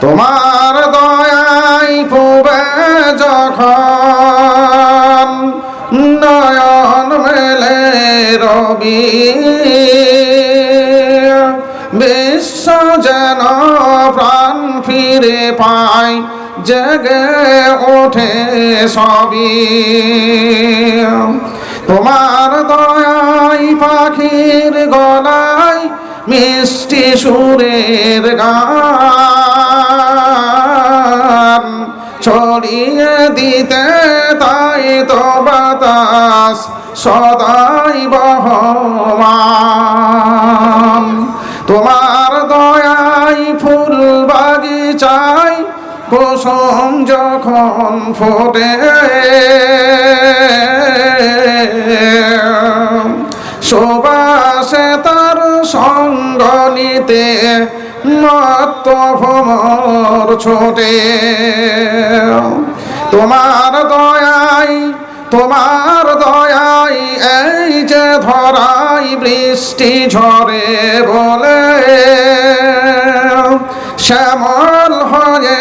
তোমার দয়াই পুবে যখন, নয়ন মেলে রবি। বিশ্ব যেন প্রাণ ফিরে পায়, জেগে ওঠে সবই। তোমার দয়াই পাখির গলায় মিষ্টি সুরের গান। ছড়িয়ে দিতে তাই তো বাতাস সদাই বহমান। তোমার দয়াই ফুল বাগিচায় কুসুম যখন ফোটে। সুবাসে তার সঙ্গ নিতে মত ভ্রমর ছোটে। তোমার দয়াই তোমার দয়াই, এই যে ধরাই বৃষ্টি ঝরে বলে, শ্যামল হয়ে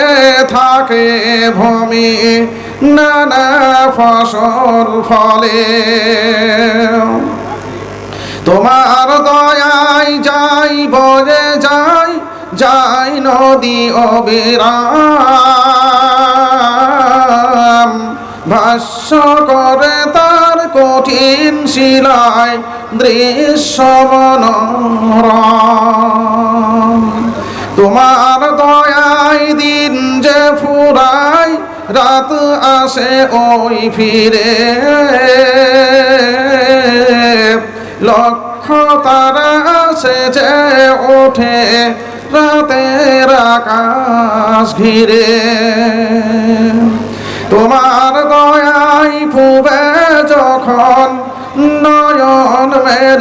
থাকে ভূমি, নানা ফসল ফলে। তোমার দয়াই যাই বলে যাই যাই নদী অবিরাম ভাষ্য করে তার কঠিন শিলায় দৃশ্য তোমার দয়াই দিন যে ফুরাই রাত আসে ওই ফিরে। লক্ষ তারা আসে যে ওঠে রাতের আকাশ ঘিরে।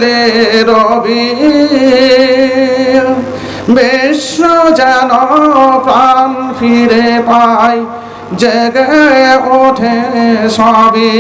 নয়ন রবি বিশ্ব যেন প্রাণ ফিরে পায় জেগে ওঠে সবই।